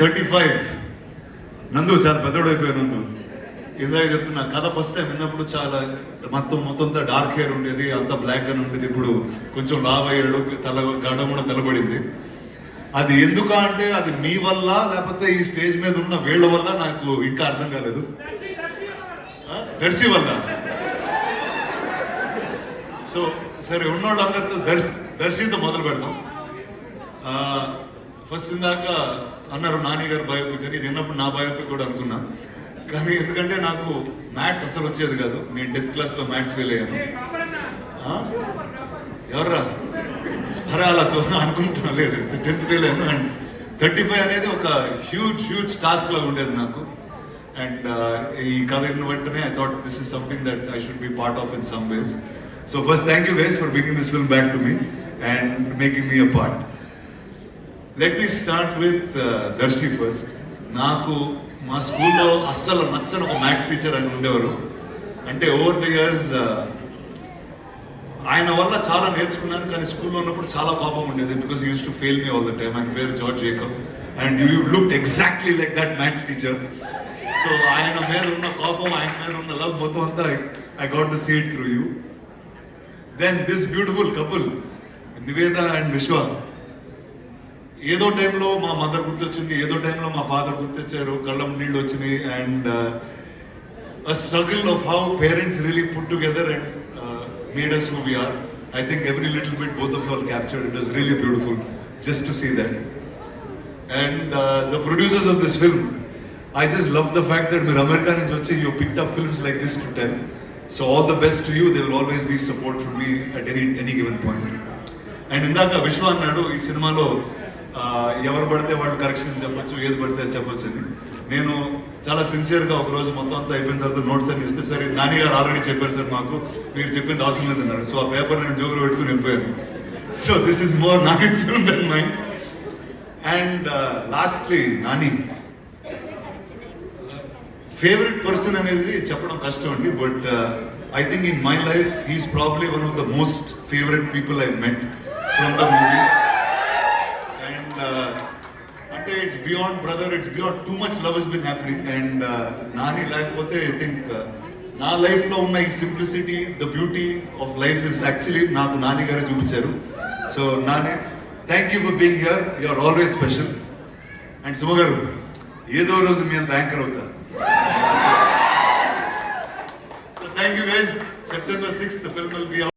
Thirty five నందు చాలా పెద్దోడు అయిపోయాను నందు. ఇందాక చెప్తున్నా కథ ఫస్ట్ టైం విన్నప్పుడు చాలా మొత్తం మొత్తం అంతా డార్క్ హెయిర్ ఉండేది అంతా బ్లాక్గా ఉండేది. ఇప్పుడు కొంచెం లావ్ అయ్యాడు తల గడ కూడా తెలబడింది. అది ఎందుక అంటే అది మీ వల్ల లేకపోతే ఈ స్టేజ్ మీద ఉన్న వీళ్ళ వల్ల నాకు ఇంకా అర్థం కాలేదు. దర్శి వల్ల. సో సరే ఉన్నోళ్ళందరితో దర్శి దర్శితో మొదలు పెడతాం ఫస్ట్ ఇందాక అన్నారు నాని గారు బయోపిక్ అని ఇది విన్నప్పుడు నా బయోపిక్ కూడా అనుకున్నా. కానీ ఎందుకంటే నాకు మ్యాథ్స్ అసలు వచ్చేది కాదు. నేను టెన్త్ క్లాస్లో మ్యాథ్స్ ఫెయిల్ అయ్యాను. ఎవర్రా? అరే అలా చూ అనుకుంటున్నా లేదు టెన్త్ ఫెయిల్ అయ్యాను. అండ్ థర్టీ ఫైవ్ అనేది ఒక హ్యూజ్ హ్యూజ్ టాస్క్ లాగా ఉండేది నాకు. అండ్ ఈ కథ విన్న వెంటనే I thought this is something that I should be part of in some ways so first thank you ways for bringing this film back to me and making me a part let me start with Darshi first నాకు మా స్కూల్లో అస్సలు నచ్చని ఒక maths teacher అని ఉండేవారు. అంటే over the years ఆయన వల్ల చాలా నేర్చుకున్నాను కానీ స్కూల్లో ఉన్నప్పుడు చాలా కోపం ఉండేది because use to fail me all the time ఆయన పేరు George Jacob and you look exactly like that maths teacher so ఆయన మీద ఉన్న కోపం ఆయన మీద ఉన్న లవ్ మొత్తం అంతా I got to see it through you then this beautiful couple Niveda and Viswa ఏదో టైంలో మా మదర్ గుర్తొచ్చింది ఏదో టైంలో మా ఫాదర్ గుర్తొచ్చారు కళ్ళం నీళ్ళు వచ్చినాయి and a struggle of how parents really put together and uh, made us who we are. I think every little bit both of you all captured. It was really beautiful just to see that. And uh, the producers of this film, I just love the fact that మీరు America నుంచి వచ్చి you picked up films like this to tell. So all the best to you. There will always be support from me at any any given point. And ఇందాక విశ్వ అన్నాడు ఈ సినిమాలో ఆ, ఎవరు పడితే వాళ్ళు కరెక్షన్ చెప్పొచ్చు ఏది పడితే అది చెప్పొచ్చు అని. నేను చాలా సిన్సియర్గా ఒక రోజు మొత్తం అంతా అయిపోయిన తర్వాత నోట్స్ అని ఇస్తే సరే నాని గారు ఆల్రెడీ చెప్పారు సార్ మాకు మీరు చెప్పింది అవసరం లేదు అన్నాడు సో ఆ పేపర్ నేను జోగులో పెట్టుకుని వెళ్ళిపోయాను. So this is more Nani film than mine and lastly Nani. Favourite person అనేది చెప్పడం కష్టం అండి but I think in my life he's probably one of the most favourite people I met from the movies and uh, అంటే it's beyond brother it's beyond too much love is been happening and Nani లేకపోతే I think నా లైఫ్లో ఉన్న ఈ simplicity the beauty of life is actually నాకు నాని గారు చూపించారు. So Nani thank you for being here you are always special and Suma garu ఏదో రోజు మీ అంత యాంకర్ అవుతా. So thank you guys September sixth film will be.